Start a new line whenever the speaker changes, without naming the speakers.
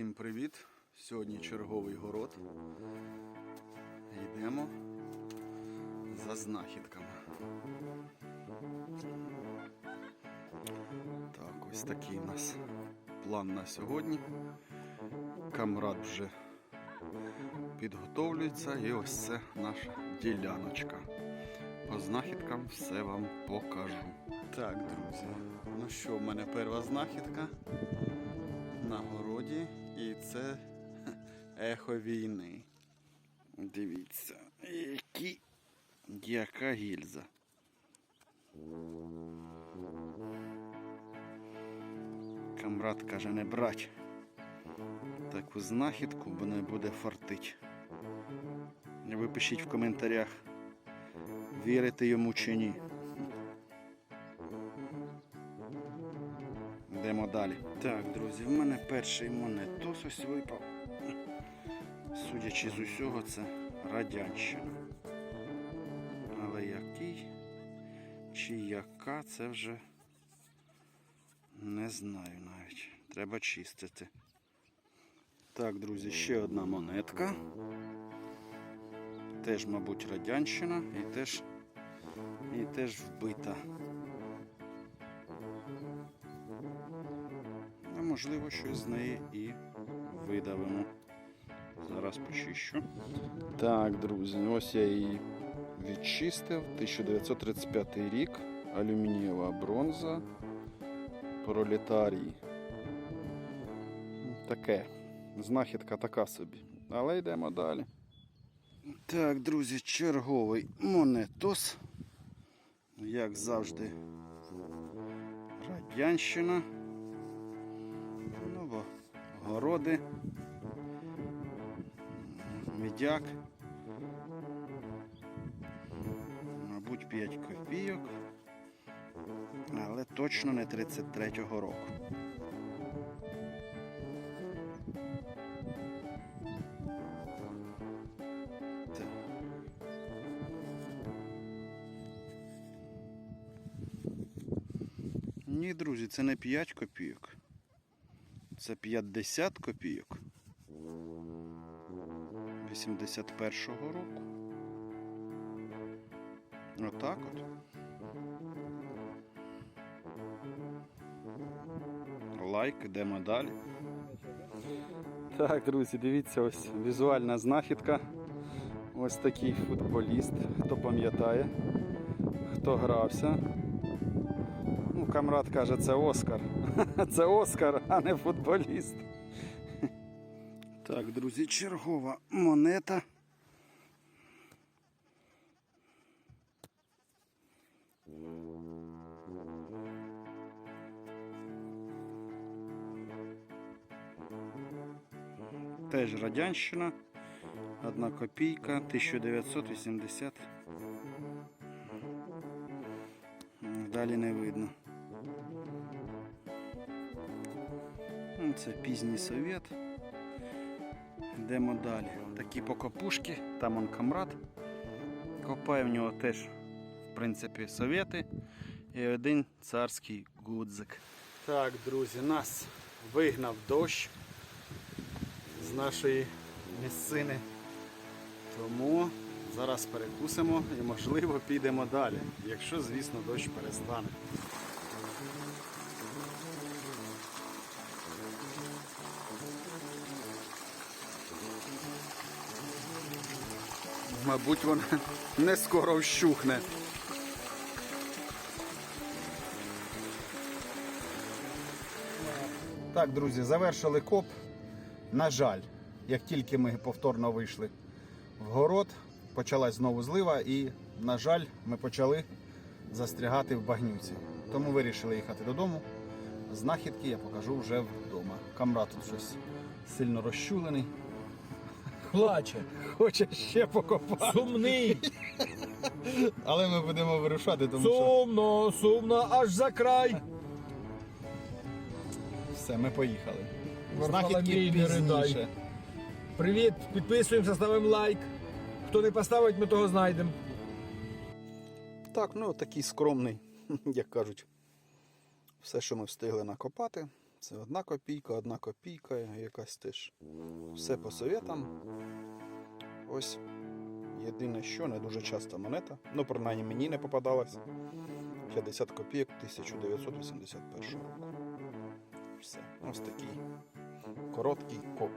Всім привіт! Сьогодні черговий город. Йдемо за знахідками. Так, ось такий у нас план на сьогодні. Камрад вже підготовлюється і ось це наша діляночка. По знахідкам все вам покажу. Так, друзі, ну що, в мене перша знахідка на городі, і це ехо війни. Дивіться, які, яка гільза. Камрад каже, не брать таку знахідку, бо не буде фартить. Ви пишіть в коментарях, вірите йому чи ні. Йдемо далі. Так, друзі, в мене перший монетос ось випав. Судячи з усього, це радянщина. Але який чи яка, це вже не знаю навіть. Треба чистити. Так, друзі, ще одна монетка. Теж, мабуть, радянщина і теж, і теж вбита. Можливо, щось з неї і видавимо. Зараз почищу. Так, друзі, ось я її відчистив. 1935 рік. Алюмінієва бронза. Пролетарій. Таке. Знахідка така собі. Але йдемо далі. Так, друзі, черговий монетос. Як завжди, радянщина. Городи, медяк. Мабуть, 5 копійок. Але точно не 33-го року. Ні, друзі, це не 5 копійок. Це 50 копійок. 81-го року. Отак от. Лайк, йдемо далі. Так, друзі, дивіться, ось візуальна знахідка. Ось такий футболіст, хто пам'ятає, хто грався. Ну, камрад каже, це Оскар. Це Оскар, а не футболіст. Так, друзі, чергова монета. Теж радянщина. Одна копійка, 1980. Далі не видно. Ну, Це пізній совєт. Йдемо далі. Такі покопушки, там он камрад. Копає в нього теж, в принципі, совєти. І один царський гудзик. Так, друзі, нас вигнав дощ з нашої місцини. Тому зараз перекусимо і можливо підемо далі, якщо, звісно, дощ перестане. Мабуть, вона не скоро вщухне. Так, друзі, завершили коп. На жаль, як тільки ми повторно вийшли в город, почалась знову злива і, на жаль, ми почали застрягати в багнюці. Тому вирішили їхати додому. Знахідки я покажу вже вдома. Камрад тут щось сильно розчулений.
Плаче,
Хоче ще покопати.
сумний,
Але ми будемо вирушати, тому що
сумно, сумно, аж за край.
все, ми поїхали.
Варфоломій,
Знахідки
не ридай.
пізніше.
Привіт, підписуємося, ставимо лайк. Хто не поставить, ми того знайдемо.
Так, ну такий скромний, як кажуть. Все, що ми встигли накопати. Це одна копійка, одна копійка, якась теж. Все по совєтам. Ось. Єдине, що не дуже часто монета. Ну, принаймні мені не попадалась. 50 копійок 1981 року. Все. Ось такий короткий коп.